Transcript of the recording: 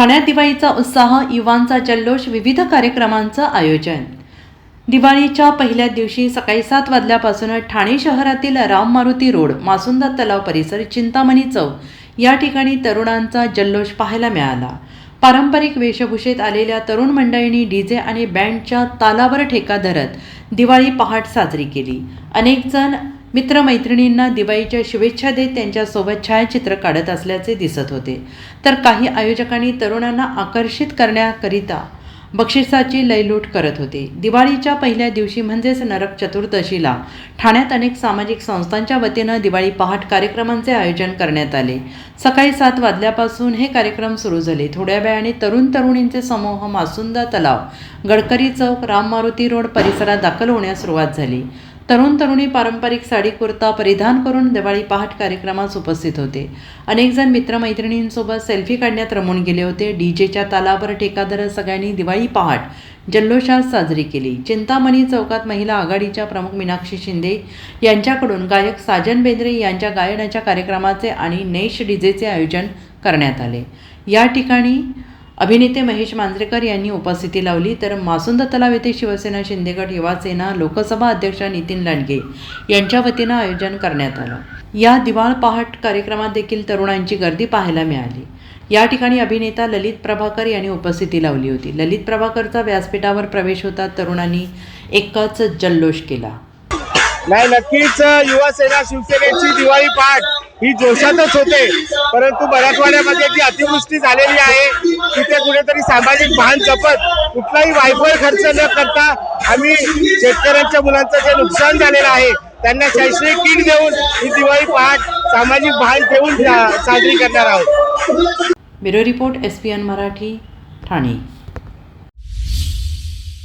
ठाण्यात दिवाळीचा उत्साह युवांचा जल्लोष विविध कार्यक्रमांचं आयोजन. दिवाळीच्या पहिल्या दिवशी सकाळी सात वाजल्यापासून ठाणे शहरातील राम मारुती रोड मासुंदा तलाव परिसर चिंतामणी चौक या ठिकाणी तरुणांचा जल्लोष पाहायला मिळाला. पारंपरिक वेशभूषेत आलेल्या तरुण मंडळींनी डीजे आणि बँडच्या तालावर ठेका धरत दिवाळी पहाट साजरी केली. अनेकजण मित्रमैत्रिणींना दिवाळीच्या शुभेच्छा देत त्यांच्यासोबत छायाचित्र काढत असल्याचे दिसत होते. तर काही आयोजकांनी तरुणांना आकर्षित करण्याकरिता बक्षिसाची लयलूट करत होते. दिवाळीच्या पहिल्या दिवशी म्हणजेच नरक चतुर्दशीला ठाण्यात अनेक सामाजिक संस्थांच्या वतीनं दिवाळी पहाट कार्यक्रमांचे आयोजन करण्यात आले. सकाळी सात वाजल्यापासून हे कार्यक्रम सुरू झाले. थोड्या वेळाने तरुण तरुणींचे समूह मासुंदा तलाव गडकरी चौक राम मारुती रोड परिसरात दाखल होण्यास सुरुवात झाली. तरुण तरुणी पारंपरिक साडी कुर्ता परिधान करून दिवाळी पहाट कार्यक्रमास उपस्थित होते. अनेकजण मित्रमैत्रिणींसोबत सेल्फी काढण्यात रमून गेले होते. डीजेच्या तालावर ठेकादर सगळ्यांनी दिवाळी पहाट जल्लोषात साजरी केली. चिंतामणी चौकात महिला आघाडीच्या प्रमुख मीनाक्षी शिंदे यांच्याकडून गायक साजन बेंद्रे यांच्या गायनाच्या कार्यक्रमाचे आणि नेश डीजेचे आयोजन करण्यात आले. या ठिकाणी अभिनेते महेश मांजरेकर यांनी उपस्थिती लावली तर मासुंद तलाव येथे शिवसेना शिंदेगड युवासेना लोकसभा अध्यक्ष नितीन लांडगे यांच्या वतीनं आयोजन करण्यात आलं. या दिवाळ पहाट कार्यक्रमात देखील तरुणांची गर्दी पाहायला मिळाली. या ठिकाणी अभिनेता ललित प्रभाकर यांनी उपस्थिती लावली होती. ललित प्रभाकरचा व्यासपीठावर प्रवेश होता तरुणांनी एकच जल्लोष केला. नाही नक्कीच युवा सेना शिवसेनेची दिवाळी पहाट ही जोशातच होते. परंतु मराठवाड्यामध्ये जी अतिवृष्टी झालेली आहे तरी सामाजिक भान जपत कुठलाही वायफळ खर्च न करता आम्ही शेतकऱ्यांच्या मुलांचं जे नुकसान झालेलं आहे त्यांना शैक्षणिक किट देऊन ही दिवाळी पहाट सामाजिक भान ठेवून साजरी करणार आहोत. Bureau report S P N Marathi Thane.